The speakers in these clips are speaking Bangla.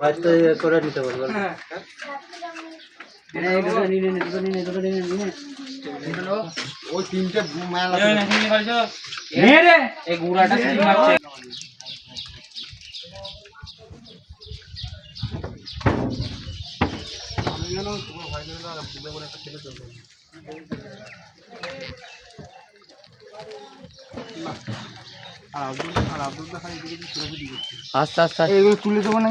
হয়তো করে নিতে ওই তিনটে মেলা এই গুড়াটা সিটি মারছে? আস্তে আস্তে এগুলো তুলে দেবো না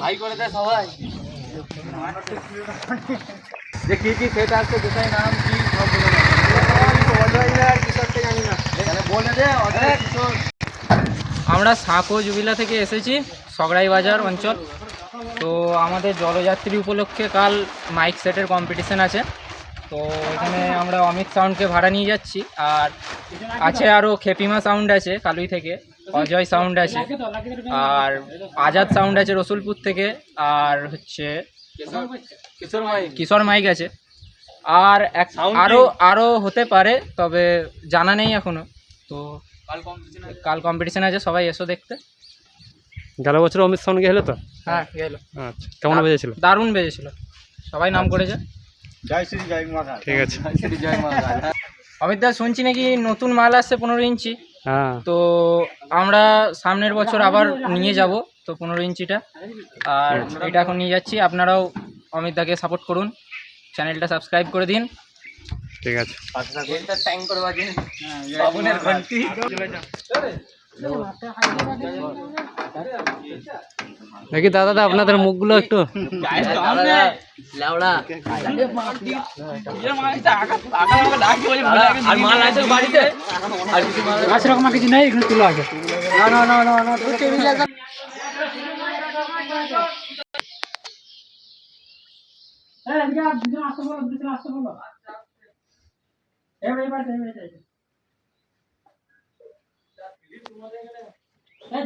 ভাই করে দেয় সবাই। যে কি কি সেট আছে কোথায় নাম কি, সব বলে দে। আমরা সাঁকো জুবিলা থেকে এসেছি, সগড়াই বাজার অঞ্চল। তো আমাদের জলযাত্রী উপলক্ষে কাল মাইক সেটের কম্পিটিশন আছে। তো এখানে আমরা অমিত সাউন্ডকে ভাড়া নিয়ে যাচ্ছি আর আছে আরও খেপিমা সাউন্ড আছে কালুই থেকে অজয় সাউন্ড আছে আর আজাদ সাউন্ড আছে রসুলপুর থেকে আর হচ্ছে কিশোর মাইক। আছে। আর এক আরও আরও হতে পারে তবে জানা নেই এখনও। তো কাল কম্পিটিশন আছে। সবাই এসো দেখতে। গেল বছর অমিত সাউন্ড গেলে তো? হ্যাঁ গেল। আচ্ছা কেমন বেজেছিল? দারুণ বেজেছিল। সবাই নাম করেছে। জয় শ্রী জয় মাতা ঠিক আছে। অমিত দা শুনছি নাকি নতুন মাল আসছে পনেরো ইঞ্চি? হ্যাঁ। তো আমরা সামনের বছর আবার নিয়ে যাব তো পনেরো ইঞ্চিটা। আর এটা এখন নিয়ে যাচ্ছি। আপনারাও অমিত দাকে সাপোর্ট করুন। চ্যানেলটা সাবস্ক্রাইব করে দিন। ঠিক আছে। বাবুনের ঘন্টি। দেখি দাদা দা আপনাদের মুখগুলো একটু। কিছু নেই এখানে তুলো আগে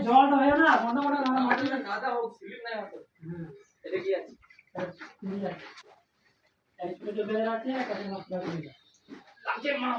জলটা হয় না বন্ধ করে গাদা হোক স্লিপ নাই হতো এটা কি আছে লাগছে মা